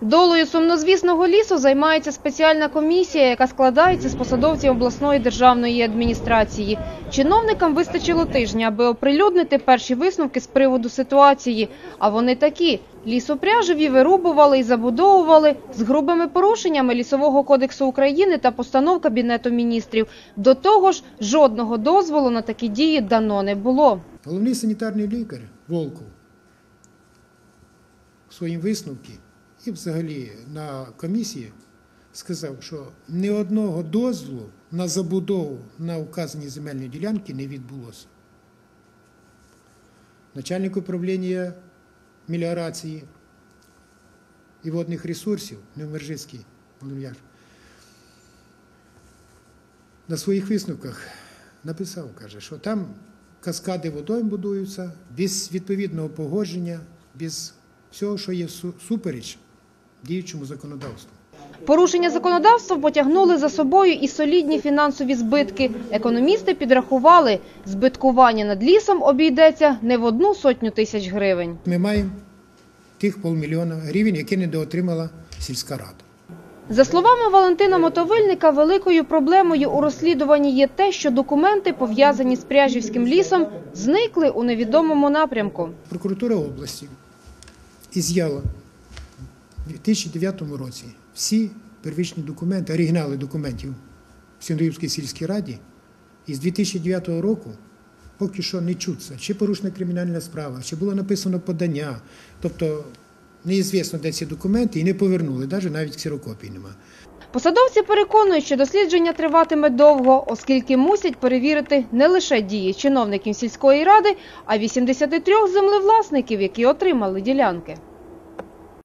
Долою сумнозвісного лісу займається спеціальна комісія, яка складається з посадовців обласної державної адміністрації. Чиновникам вистачило тижня, аби оприлюднити перші висновки з приводу ситуації. А вони такі: лісопряжеві вирубували і забудовували з грубими порушеннями лісового кодексу України та постанов кабінету міністрів. До того ж, жодного дозволу на такі дії дано не було. Головний санітарний лікар Волков своїм висновку і взагалі на комісії сказав, що ні одного дозволу на забудову на вказані земельні ділянки не відбулося. Начальник управління меліорації і водних ресурсів Невмержицький Володимир на своїх висновках написав, каже, що там каскади водойм будуються без відповідного погодження, без всього, що є су- супереч діючому законодавству. Порушення законодавства потягнули за собою і солідні фінансові збитки. Економісти підрахували, збиткування над лісом обійдеться не в одну сотню тисяч гривень. Ми маємо тих полмільйона гривень, які недоотримала сільська рада. За словами Валентина Мотовильника, великою проблемою у розслідуванні є те, що документи, пов'язані з Пряжівським лісом, зникли у невідомому напрямку. Прокуратура області із'яла у 2009 році всі первичні документи, оригінали документів в Сіндрівській сільській раді. І з 2009 року поки що не чуться, чи порушена кримінальна справа, чи було написано подання. Тобто неізвісно, де ці документи, і не повернули, навіть навіть ксерокопій немає. Посадовці переконують, що дослідження триватиме довго, оскільки мусять перевірити не лише дії чиновників сільської ради, а 83 землевласників, які отримали ділянки.